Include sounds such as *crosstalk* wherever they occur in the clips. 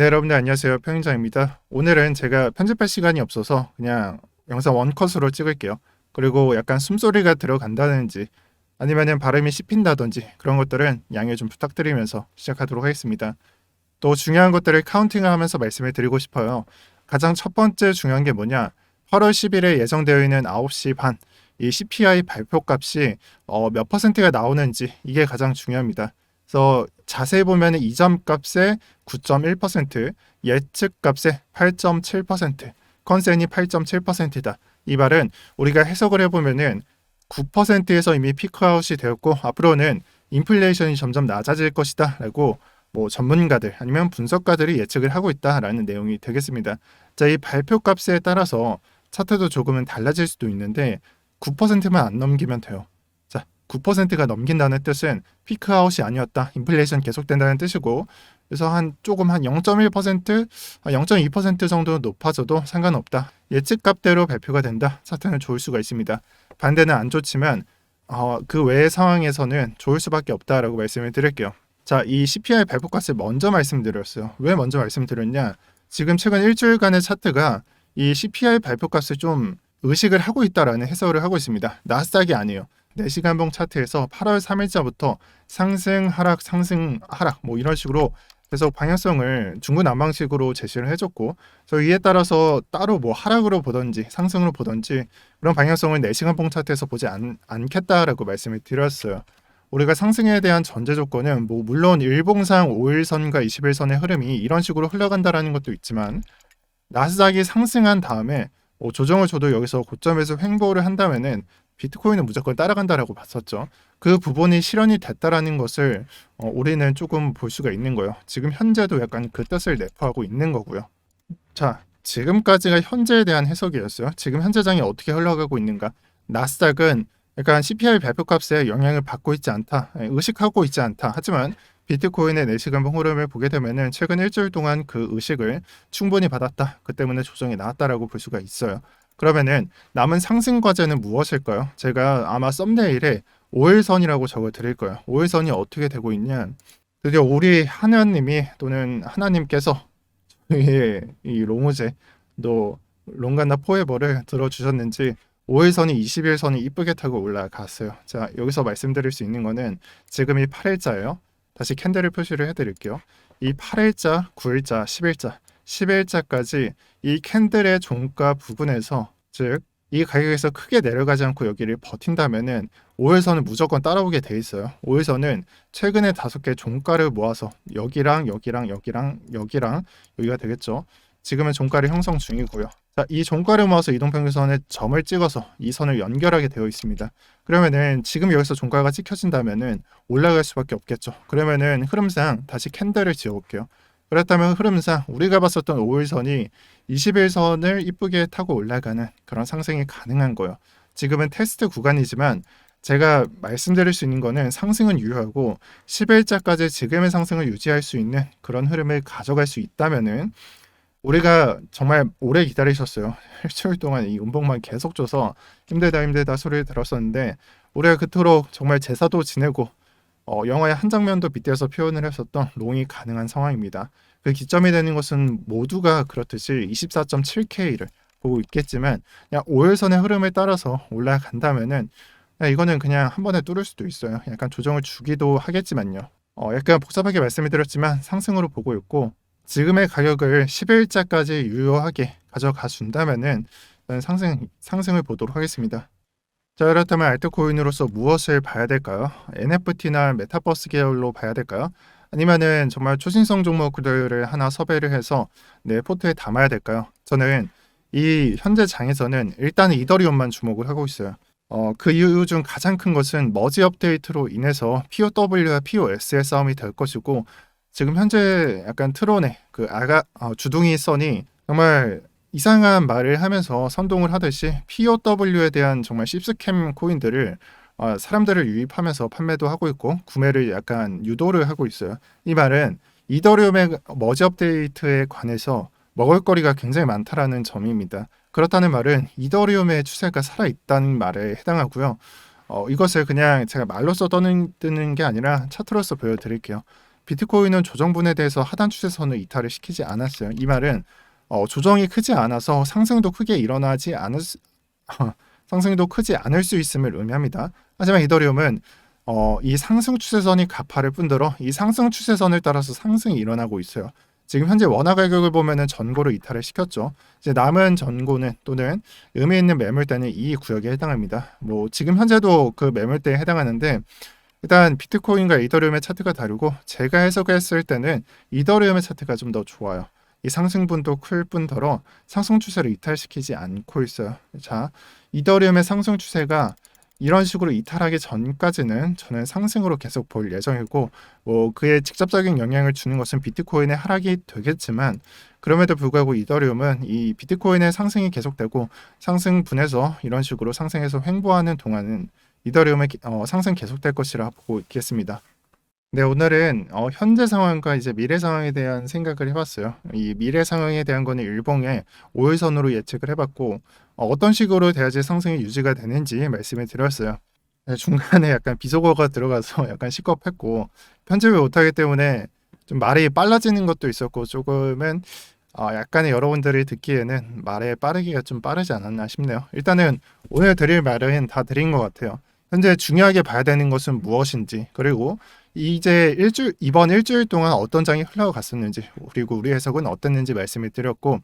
네, 여러분들 안녕하세요. 평인장입니다. 오늘은 제가 편집할 시간이 없어서 그냥 영상 원컷으로 찍을게요. 그리고 약간 숨소리가 들어간다든지 아니면은 발음이 씹힌다든지 그런 것들은 양해 좀 부탁드리면서 시작하도록 하겠습니다. 또 중요한 것들을 카운팅을 하면서 말씀을 드리고 싶어요. 가장 첫 번째 중요한 게 뭐냐? 8월 10일에 예정되어 있는 9시 반 이 CPI 발표 값이 어, 몇 퍼센트가 나오는지 이게 가장 중요합니다. 그래서 자세히 보면 이점 값의 9.1%, 예측 값의 8.7%, 컨센이 8.7%다. 이 말은 우리가 해석을 해보면은 9%에서 이미 피크아웃이 되었고 앞으로는 인플레이션이 점점 낮아질 것이다라고 뭐 전문가들 아니면 분석가들이 예측을 하고 있다라는 내용이 되겠습니다. 자, 이 발표 값에 따라서 차트도 조금은 달라질 수도 있는데 9%만 안 넘기면 돼요. 자, 9%가 넘긴다는 뜻은 피크아웃이 아니었다. 인플레이션 계속된다는 뜻이고 그래서 한 조금 한 0.1%, 0.2% 정도 높아져도 상관없다. 예측 값대로 발표가 된다. 차트는 좋을 수가 있습니다. 반대는 안 좋지만 어, 그 외의 상황에서는 좋을 수밖에 없다라고 말씀을 드릴게요. 자, 이 CPI 발표값을 먼저 말씀드렸어요. 왜 먼저 말씀드렸냐? 지금 최근 일주일간의 차트가 이 CPI 발표값을 좀 의식을 하고 있다라는 해석을 하고 있습니다. 나스닥이 아니에요. 4시간 봉 차트에서 8월 3일자부터 상승, 하락, 상승, 하락 뭐 이런 식으로 계속 방향성을 중구난방식으로 제시를 해줬고 저 이에 따라서 따로 뭐 하락으로 보던지 상승으로 보던지 그런 방향성을 4시간 봉 차트에서 보지 않, 않겠다라고 말씀을 드렸어요. 우리가 상승에 대한 전제 조건은 뭐 물론 일봉상 5일선과 21선의 흐름이 이런 식으로 흘러간다라는 것도 있지만 나스닥이 상승한 다음에 뭐 조정을 줘도 여기서 고점에서 횡보를 한다면은 비트코인은 무조건 따라간다라고 봤었죠. 그 부분이 실현이 됐다라는 것을 어, 우리는 조금 볼 수가 있는 거예요. 지금 현재도 약간 그 뜻을 내포하고 있는 거고요. 자, 지금까지가 현재에 대한 해석이었어요. 지금 현재장이 어떻게 흘러가고 있는가? 나스닥은 약간 CPI 발표값에 영향을 받고 있지 않다, 예, 의식하고 있지 않다. 하지만 비트코인의 4시간봉 흐름을 보게 되면은 최근 일주일 동안 그 의식을 충분히 받았다. 그 때문에 조정이 나왔다라고 볼 수가 있어요. 그러면은 남은 상승 과제는 무엇일까요? 제가 아마 썸네일에 5일선이라고 적어 드릴 거예요. 5일선이 어떻게 되고 있냐? 드디어 우리 하나님이 또는 하나님께서 이, 이 롱우제 너 롱간나 포에버를 들어주셨는지 5일선이 21선이 이쁘게 타고 올라갔어요. 자 여기서 말씀드릴 수 있는 거는 지금 이 8일자예요. 다시 캔들을 표시를 해드릴게요. 이 8일자, 9일자, 10일자, 11자까지 이 캔들의 종가 부분에서 즉 이 가격에서 크게 내려가지 않고 여기를 버틴다면은 5일선은 무조건 따라오게 돼 있어요. 5일선은 최근에 다섯 개 종가를 모아서 여기랑 여기랑 여기랑 여기랑 여기가 되겠죠. 지금은 종가를 형성 중이고요. 자, 이 종가를 모아서 이동평균선에 점을 찍어서 이 선을 연결하게 되어 있습니다. 그러면은 지금 여기서 종가가 찍혀진다면은 올라갈 수밖에 없겠죠. 그러면은 흐름상 다시 캔들을 지어볼게요. 그렇다면 흐름상 우리가 봤었던 5일선이 21선을 이쁘게 타고 올라가는 그런 상승이 가능한 거예요. 지금은 테스트 구간이지만 제가 말씀드릴 수 있는 거는 상승은 유효하고 10일자까지 지금의 상승을 유지할 수 있는 그런 흐름을 가져갈 수 있다면은 우리가 정말 오래 기다리셨어요. *laughs* 일주일 동안 이 음봉만 계속 줘서 힘들다 힘들다 소리를 들었었는데 우리가 그토록 정말 제사도 지내고 어, 영화의 한 장면도 빗대서 표현을 했었던 롱이 가능한 상황입니다. 그 기점이 되는 것은 모두가 그렇듯이 24.7K를 보고 있겠지만 그냥 5일선의 흐름에 따라서 올라간다면은 이거는 그냥 한 번에 뚫을 수도 있어요. 약간 조정을 주기도 하겠지만요. 어, 약간 복잡하게 말씀을 드렸지만 상승으로 보고 있고 지금의 가격을 10일자까지 유효하게 가져가 준다면은 상승 상승을 보도록 하겠습니다. 자, 그렇다면 알트코인으로서 무엇을 봐야 될까요? NFT나 메타버스 계열로 봐야 될까요? 아니면은 정말 초신성 종목들을 하나 섭외를 해서 내 포트에 담아야 될까요? 저는 이 현재 장에서는 일단 이더리움만 주목을 하고 있어요. 어, 그 이유 중 가장 큰 것은 머지 업데이트로 인해서 POW와 POS의 싸움이 될 것이고 지금 현재 약간 트론의 그 아가 어, 주둥이 선이 정말 이상한 말을 하면서 선동을 하듯이 POW에 대한 정말 씹스캠 코인들을 어, 사람들을 유입하면서 판매도 하고 있고 구매를 약간 유도를 하고 있어요. 이 말은 이더리움의 머지 업데이트에 관해서 먹을거리가 굉장히 많다라는 점입니다. 그렇다는 말은 이더리움의 추세가 살아있다는 말에 해당하고요. 어, 이것을 그냥 제가 말로써 떠드는 게 아니라 차트로서 보여드릴게요. 비트코인은 조정분에 대해서 하단 추세선을 이탈을 시키지 않았어요. 이 말은 어, 조정이 크지 않아서 상승도 크게 일어나지 않을 수, *laughs* 상승도 크지 않을 수 있음을 의미합니다. 하지만 이더리움은 어, 이 상승 추세선이 가파를 뿐더러 이 상승 추세선을 따라서 상승이 일어나고 있어요. 지금 현재 원화 가격을 보면은 전고를 이탈을 시켰죠. 이제 남은 전고는 또는 의미 있는 매물대는 이 구역에 해당합니다. 뭐 지금 현재도 그 매물대에 해당하는데 일단 비트코인과 이더리움의 차트가 다르고 제가 해석했을 때는 이더리움의 차트가 좀 더 좋아요. 이 상승분도 클 뿐더러 상승 추세를 이탈시키지 않고 있어요. 자, 이더리움의 상승 추세가 이런 식으로 이탈하기 전까지는 저는 상승으로 계속 볼 예정이고 뭐 그에 직접적인 영향을 주는 것은 비트코인의 하락이 되겠지만 그럼에도 불구하고 이더리움은 이 비트코인의 상승이 계속되고 상승분에서 이런 식으로 상승해서 횡보하는 동안은 이더리움의 어, 상승 계속될 것이라 보고 있겠습니다. 네, 오늘은 어, 현재 상황과 이제 미래 상황에 대한 생각을 해봤어요. 이 미래 상황에 대한 거는 일봉의 5일선으로 예측을 해봤고 어, 떤 식으로 돼야지 상승이 유지가 되는지 말씀을 드렸어요. 네, 중간에 약간 비속어가 들어가서 *laughs* 약간 시겁했고 편집을 못하기 때문에 좀 말이 빨라지는 것도 있었고 조금은 어, 약간의 여러분들이 듣기에는 말의 빠르기가 좀 빠르지 않았나 싶네요. 일단은 오늘 드릴 말은 다 드린 것 같아요. 현재 중요하게 봐야 되는 것은 무엇인지 그리고 이제 일주일 이번 일주일 동안 어떤 장이 흘러갔었는지 그리고 우리 해석은 어땠는지 말씀을 드렸고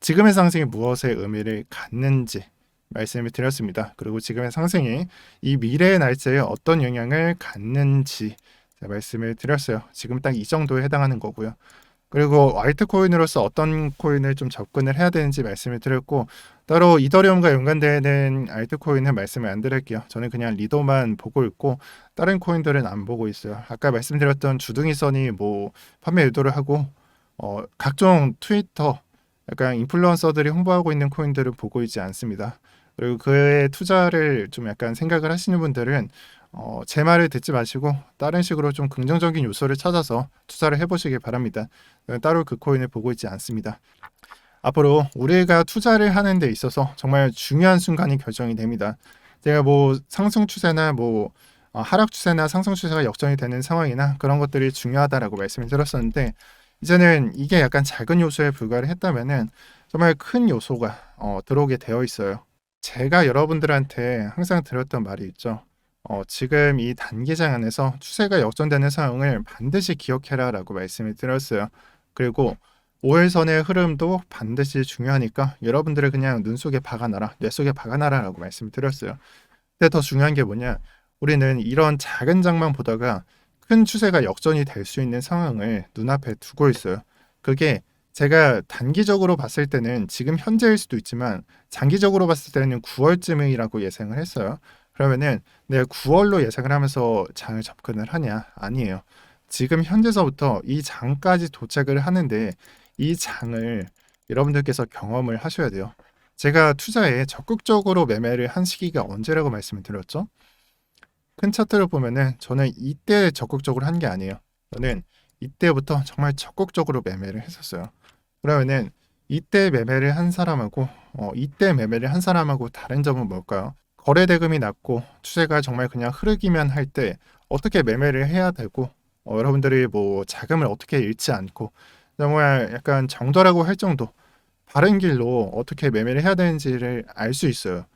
지금의 상승이 무엇의 의미를 갖는지 말씀을 드렸습니다. 그리고 지금의 상승이 이 미래의 날짜에 어떤 영향을 갖는지 말씀을 드렸어요. 지금 딱 이 정도에 해당하는 거고요. 그리고 알트코인으로서 어떤 코인을 좀 접근을 해야 되는지 말씀을 드렸고 따로 이더리움과 연관되는 알트코인은 말씀을 안 드릴게요. 저는 그냥 리더만 보고 있고 다른 코인들은 안 보고 있어요. 아까 말씀드렸던 주둥이선이 뭐 판매 유도를 하고 어, 각종 트위터 약간 인플루언서들이 홍보하고 있는 코인들을 보고 있지 않습니다. 그리고 그의 투자를 좀 약간 생각을 하시는 분들은 어, 제 말을 듣지 마시고 다른 식으로 좀 긍정적인 요소를 찾아서 투자를 해보시길 바랍니다. 따로 그 코인을 보고 있지 않습니다. 앞으로 우리가 투자를 하는 데 있어서 정말 중요한 순간이 결정이 됩니다. 제가 뭐 상승 추세나 뭐 어, 하락 추세나 상승 추세가 역전이 되는 상황이나 그런 것들이 중요하다라고 말씀을 드렸었는데 이제는 이게 약간 작은 요소에 불과를 했다면은 정말 큰 요소가 어, 들어오게 되어 있어요. 제가 여러분들한테 항상 들었던 말이 있죠. 어, 지금 이 단기장 안에서 추세가 역전되는 상황을 반드시 기억해라 라고 말씀을 드렸어요. 그리고 5일선의 흐름도 반드시 중요하니까 여러분들을 그냥 눈 속에 박아놔라, 뇌 속에 박아놔라 라고 말씀을 드렸어요. 근데 더 중요한 게 뭐냐? 우리는 이런 작은 장만 보다가 큰 추세가 역전이 될 수 있는 상황을 눈앞에 두고 있어요. 그게 제가 단기적으로 봤을 때는 지금 현재일 수도 있지만 장기적으로 봤을 때는 9월쯤이라고 예상을 했어요. 그러면은 내가 9월로 예상을 하면서 장을 접근을 하냐? 아니에요. 지금 현재서부터 이 장까지 도착을 하는데 이 장을 여러분들께서 경험을 하셔야 돼요. 제가 투자에 적극적으로 매매를 한 시기가 언제라고 말씀을 드렸죠? 큰 차트를 보면은 저는 이때 적극적으로 한 게 아니에요. 저는 이때부터 정말 적극적으로 매매를 했었어요. 그러면은 이때 매매를 한 사람하고 어, 이때 매매를 한 사람하고 다른 점은 뭘까요? 거래 대금이 낮고 추세가 정말 그냥 흐르기만 할 때 어떻게 매매를 해야 되고 어, 여러분들이 뭐 자금을 어떻게 잃지 않고 정말 약간 정도라고 할 정도 바른 길로 어떻게 매매를 해야 되는지를 알 수 있어요.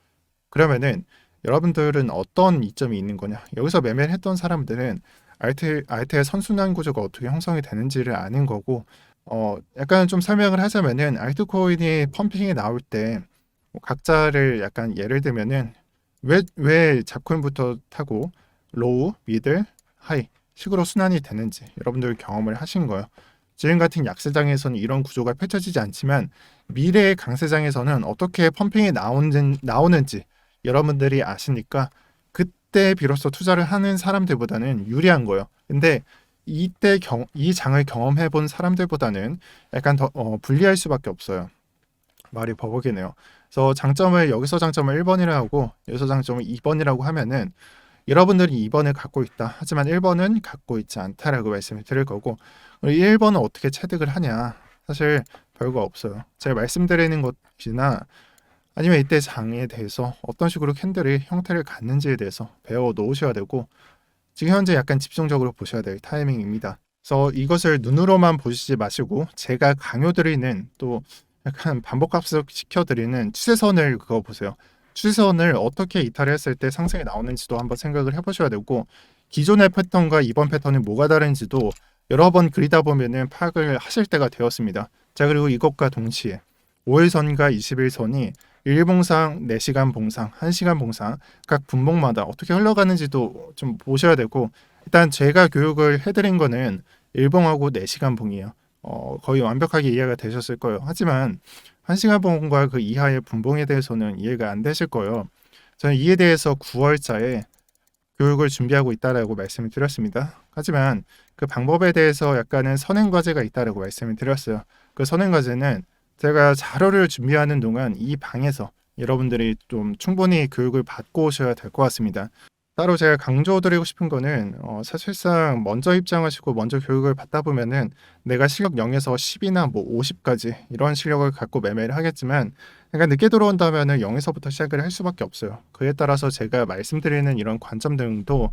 그러면은 여러분들은 어떤 이점이 있는 거냐? 여기서 매매를 했던 사람들은 알트 알트의 선순환 구조가 어떻게 형성이 되는지를 아는 거고 어 약간 좀 설명을 하자면은 알트코인이 펌핑이 나올 때뭐 각자를 약간 예를 들면은 왜, 왜 잡코인부터 타고 로우, 미들, 하이 식으로 순환이 되는지 여러분들 경험을 하신 거예요. 지금 같은 약세장에서는 이런 구조가 펼쳐지지 않지만 미래의 강세장에서는 어떻게 펌핑이 나오는, 나오는지 여러분들이 아시니까 그때 비로소 투자를 하는 사람들보다는 유리한 거예요. 근데 이때 경, 이 장을 경험해 본 사람들보다는 약간 더 어, 불리할 수밖에 없어요. 말이 버벅이네요. 그래서 장점을 여기서 장점을 1번이라 하고 여기서 장점을 2번이라고 하면은 여러분들이 2번을 갖고 있다. 하지만 1번은 갖고 있지 않다라고 말씀을 드릴 거고 1번은 어떻게 체득을 하냐. 사실 별거 없어요. 제가 말씀드리는 것이나 아니면 이때 장에 대해서 어떤 식으로 캔들의 형태를 갖는지에 대해서 배워 놓으셔야 되고 지금 현재 약간 집중적으로 보셔야 될 타이밍입니다. 그래서 이것을 눈으로만 보시지 마시고 제가 강요드리는 또 약간 반복합석 시켜드리는 추세선을 그거 보세요. 추세선을 어떻게 이탈을 했을 때 상승이 나오는지도 한번 생각을 해보셔야 되고 기존의 패턴과 이번 패턴이 뭐가 다른지도 여러 번 그리다 보면은 파악을 하실 때가 되었습니다. 자 그리고 이것과 동시에 5일선과 21선이 일봉상 4시간 봉상, 1시간 봉상 각 분봉마다 어떻게 흘러가는지도 좀 보셔야 되고 일단 제가 교육을 해드린 거는 일봉하고 4시간 봉이에요. 어, 거의 완벽하게 이해가 되셨을 거예요. 하지만 1시간 봉과 그 이하의 분봉에 대해서는 이해가 안 되실 거예요. 저는 이에 대해서 9월자에 교육을 준비하고 있다라고 말씀을 드렸습니다. 하지만 그 방법에 대해서 약간은 선행 과제가 있다라고 말씀을 드렸어요. 그 선행 과제는 제가 자료를 준비하는 동안 이 방에서 여러분들이 좀 충분히 교육을 받고 오셔야 될 것 같습니다. 따로 제가 강조드리고 싶은 거는 어, 사실상 먼저 입장하시고 먼저 교육을 받다 보면은 내가 실력 0에서 10이나 뭐 50까지 이런 실력을 갖고 매매를 하겠지만 내가 늦게 들어온다면은 0에서부터 시작을 할 수밖에 없어요. 그에 따라서 제가 말씀드리는 이런 관점 등도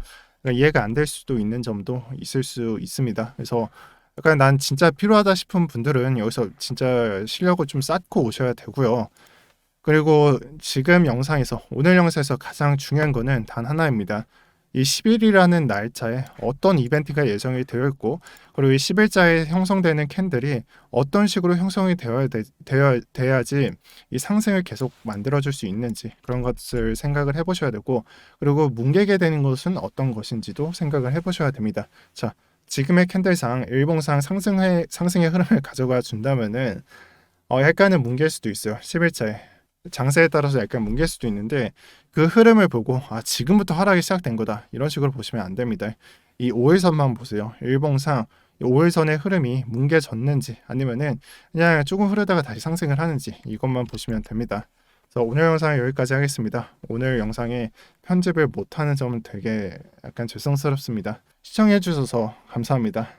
이해가 안 될 수도 있는 점도 있을 수 있습니다. 그래서 약간 난 진짜 필요하다 싶은 분들은 여기서 진짜 실력을 좀 쌓고 오셔야 되고요. 그리고 지금 영상에서 오늘 영상에서 가장 중요한 거는 단 하나입니다. 이 10일이라는 날짜에 어떤 이벤트가 예정이 되어 있고 그리고 이 10일자에 형성되는 캔들이 어떤 식으로 형성이 되어야 되, 되어, 돼야지 이 상승을 계속 만들어 줄 수 있는지 그런 것을 생각을 해 보셔야 되고 그리고 뭉개게 되는 것은 어떤 것인지도 생각을 해 보셔야 됩니다. 자 지금의 캔들상 일봉상 상승의 상승의 흐름을 가져가 준다면은 어, 약간은 뭉갤 수도 있어요. 10일자에 장세에 따라서 약간 뭉갤 수도 있는데 그 흐름을 보고 아 지금부터 하락이 시작된 거다 이런 식으로 보시면 안 됩니다. 이 5일선만 보세요. 일봉상 5일선의 흐름이 뭉개졌는지 아니면은 그냥 조금 흐르다가 다시 상승을 하는지 이것만 보시면 됩니다. 그래서 오늘 영상 여기까지 하겠습니다. 오늘 영상에 편집을 못하는 점은 되게 약간 죄송스럽습니다. 시청해 주셔서 감사합니다.